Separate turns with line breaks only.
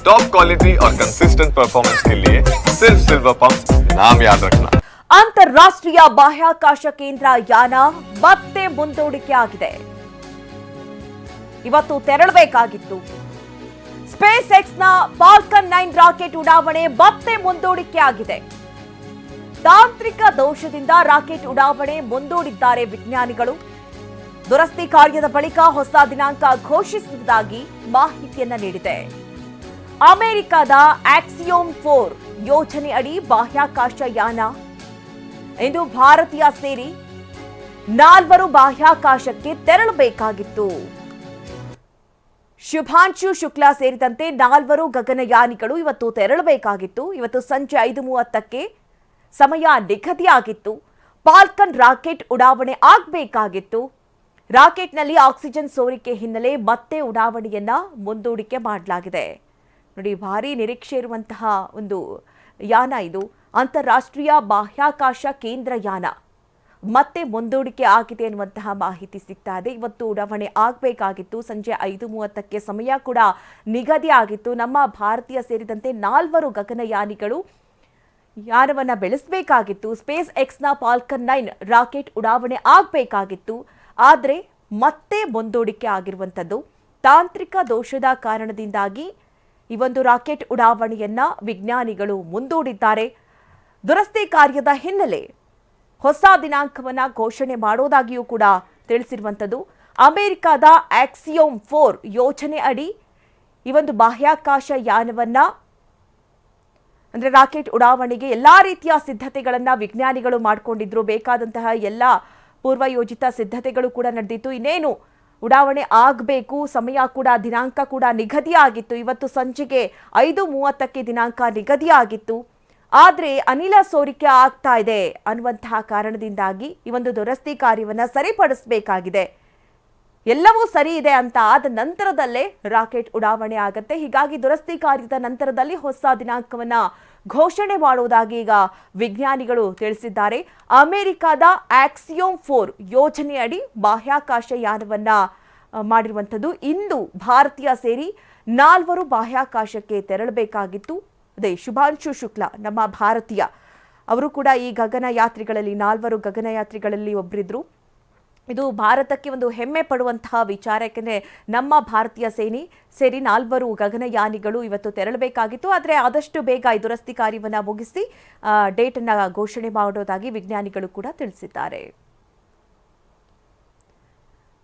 Top quality और consistent performance के लिए सिर्फ सिल्वर पंप नाम याद रखना
ಅಂತಾರಾಷ್ಟ್ರೀಯ ಬಾಹ್ಯಾಕಾಶ ಕೇಂದ್ರ ಯಾನ ಮತ್ತೆ ಮುಂದೂಡಿಕೆ ಆಗಿದೆ ಇವತ್ತು ತೆರಳಬೇಕಾಗಿತ್ತು ಸ್ಪೇಸ್ ಎಕ್ಸ್ ನ ಫಾಲ್ಕನ್ ನೈನ್ ರಾಕೆಟ್ ಉಡಾವಣೆ ಮತ್ತೆ ಮುಂದೂಡಿಕೆ ಆಗಿದೆ ತಾಂತ್ರಿಕ ದೋಷದಿಂದ ರಾಕೆಟ್ ಉಡಾವಣೆ ಮುಂದೂಡಿದ್ದಾರೆ ವಿಜ್ಞಾನಿಗಳು ದುರಸ್ತಿ ಕಾರ್ಯದ ಬಳಿಕ ಹೊಸ ದಿನಾಂಕ ಘೋಷಿಸುವುದಾಗಿ ಮಾಹಿತಿಯನ್ನ ನೀಡಿದೆ ಅಮೆರಿಕದ ಆಕ್ಸಿಯೋಮ್ ಫೋರ್ ಯೋಜನೆ ಅಡಿ ಬಾಹ್ಯಾಕಾಶ ಯಾನ. ಇಂದು ಭಾರತೀಯ ಸೇರಿ ನಾಲ್ವರು ಬಾಹ್ಯಾಕಾಶಕ್ಕೆ ತೆರಳಬೇಕಾಗಿತ್ತು. ಶುಭಾಂಶು ಶುಕ್ಲಾ ಸೇರಿದಂತೆ ನಾಲ್ವರು ಗಗನಯಾನಿಗಳು ಇವತ್ತು ತೆರಳಬೇಕಾಗಿತ್ತು. ಇವತ್ತು ಸಂಜೆ ಐದು ಮೂವತ್ತಕ್ಕೆ ಸಮಯ ನಿಗದಿಯಾಗಿತ್ತು. ಪಾಲ್ಕನ್ ರಾಕೆಟ್ ಉಡಾವಣೆ ಆಗಬೇಕಾಗಿತ್ತು. ರಾಕೆಟ್ನಲ್ಲಿ ಆಕ್ಸಿಜನ್ ಸೋರಿಕೆ ಹಿನ್ನೆಲೆ ಮತ್ತೆ ಉಡಾವಣೆಯನ್ನ ಮುಂದೂಡಿಕೆ ಮಾಡಲಾಗಿದೆ. ನೋಡಿ, ಭಾರಿ ನಿರೀಕ್ಷೆ ಇರುವಂತಹ ಒಂದು ಯಾನ ಇದು. ಅಂತಾರಾಷ್ಟ್ರೀಯ ಬಾಹ್ಯಾಕಾಶ ಕೇಂದ್ರ ಯಾನ. ಮತ್ತೆ ಮುಂದೂಡಿಕೆ ಆಗಿದೆ ಎನ್ನುವಂತಹ ಮಾಹಿತಿ ಸಿಗ್ತಾ ಇದೆ. ಇವತ್ತು ಉಡಾವಣೆ ಆಗಬೇಕಾಗಿತ್ತು. ಸಂಜೆ ಐದು ಮೂವತ್ತಕ್ಕೆ ಸಮಯ ಕೂಡ ನಿಗದಿ ಆಗಿತ್ತು. ನಮ್ಮ ಭಾರತೀಯ ಸೇರಿದಂತೆ ನಾಲ್ವರು ಗಗನಯಾನಿಗಳು ಯಾನವನ್ನು ಬೆಳೆಸಬೇಕಾಗಿತ್ತು. ಸ್ಪೇಸ್ ಎಕ್ಸ್ನ ಪಾಲ್ಕನ್ ನೈನ್ ರಾಕೆಟ್ ಉಡಾವಣೆ ಆಗಬೇಕಾಗಿತ್ತು. ಆದರೆ ಮತ್ತೆ ಮುಂದೂಡಿಕೆ ಆಗಿರುವಂಥದ್ದು. ತಾಂತ್ರಿಕ ದೋಷದ ಕಾರಣದಿಂದಾಗಿ ಈ ಒಂದು ರಾಕೆಟ್ ಉಡಾವಣೆಯನ್ನ ವಿಜ್ಞಾನಿಗಳು ಮುಂದೂಡಿದ್ದಾರೆ. ದುರಸ್ತಿ ಕಾರ್ಯದ ಹಿನ್ನೆಲೆ ಹೊಸ ದಿನಾಂಕವನ್ನ ಘೋಷಣೆ ಮಾಡೋದಾಗಿಯೂ ಕೂಡ ತಿಳಿಸಿರುವಂಥದ್ದು. ಅಮೆರಿಕದ ಆಕ್ಸಿಯೋಮ್ ಫೋರ್ ಯೋಜನೆ ಅಡಿ ಈ ಒಂದು ಬಾಹ್ಯಾಕಾಶ ಯಾನವನ್ನ ಅಂದ್ರೆ ರಾಕೆಟ್ ಉಡಾವಣೆಗೆ ಎಲ್ಲಾ ರೀತಿಯ ಸಿದ್ಧತೆಗಳನ್ನ ವಿಜ್ಞಾನಿಗಳು ಮಾಡಿಕೊಂಡಿದ್ರು. ಬೇಕಾದಂತಹ ಎಲ್ಲ ಪೂರ್ವಯೋಜಿತ ಸಿದ್ಧತೆಗಳು ಕೂಡ ನಡೆದಿತ್ತು. ಇನ್ನೇನು ಉಡಾವಣೆ ಆಗಬೇಕು, ಸಮಯ ಕೂಡ, ದಿನಾಂಕ ಕೂಡ ನಿಗದಿಯಾಗಿತ್ತು. ಇವತ್ತು ಸಂಜೆಗೆ ಐದು ಮೂವತ್ತಕ್ಕೆ ದಿನಾಂಕ ನಿಗದಿಯಾಗಿತ್ತು. ಆದರೆ ಅನಿಲ ಸೋರಿಕೆ ಆಗ್ತಾ ಇದೆ ಅನ್ನುವಂತಹ ಕಾರಣದಿಂದಾಗಿ ಈ ಒಂದು ದುರಸ್ತಿ ಕಾರ್ಯವನ್ನು ಸರಿಪಡಿಸಬೇಕಾಗಿದೆ. ಎಲ್ಲವೂ ಸರಿ ಇದೆ ಅಂತ ಆದ ನಂತರದಲ್ಲೇ ರಾಕೆಟ್ ಉಡಾವಣೆ ಆಗುತ್ತೆ. ಹೀಗಾಗಿ ದುರಸ್ತಿ ಕಾರ್ಯದ ನಂತರದಲ್ಲಿ ಹೊಸ ದಿನಾಂಕವನ್ನ ಘೋಷಣೆ ಮಾಡುವುದಾಗಿ ಈಗ ವಿಜ್ಞಾನಿಗಳು ತಿಳಿಸಿದ್ದಾರೆ. ಅಮೆರಿಕದ ಆಕ್ಸಿಯೋಮ್ ಫೋರ್ ಯೋಜನೆಯಡಿ ಬಾಹ್ಯಾಕಾಶ ಯಾನವನ್ನ ಮಾಡಿರುವಂಥದ್ದು. ಇಂದು ಭಾರತೀಯ ಸೇರಿ ನಾಲ್ವರು ಬಾಹ್ಯಾಕಾಶಕ್ಕೆ ತೆರಳಬೇಕಾಗಿತ್ತು. ಅದೇ ಶುಭಾಂಶು ಶುಕ್ಲಾ, ನಮ್ಮ ಭಾರತೀಯ. ಅವರು ಕೂಡ ಈ ಗಗನಯಾತ್ರಿಗಳಲ್ಲಿ, ನಾಲ್ವರು ಗಗನಯಾತ್ರಿಗಳಲ್ಲಿ ಒಬ್ಬರಿದ್ರು ಇದು ಭಾರತಕ್ಕೆ ಒಂದು ಹೆಮ್ಮೆ ಪಡುವಂತಹ ವಿಚಾರ ಯಾಕೆಂದರೆ ನಮ್ಮ ಭಾರತೀಯ ಸೇನೆ ಸೇರಿ ನಾಲ್ವರು ಗಗನಯಾನಿಗಳು ಇವತ್ತು ತೆರಳಬೇಕಾಗಿತ್ತು. ಆದರೆ ಆದಷ್ಟು ಬೇಗ ಈ ದುರಸ್ತಿ ಕಾರ್ಯವನ್ನು ಮುಗಿಸಿ ಡೇಟನ್ನು ಘೋಷಣೆ ಮಾಡೋದಾಗಿ ವಿಜ್ಞಾನಿಗಳು ಕೂಡ ತಿಳಿಸಿದ್ದಾರೆ.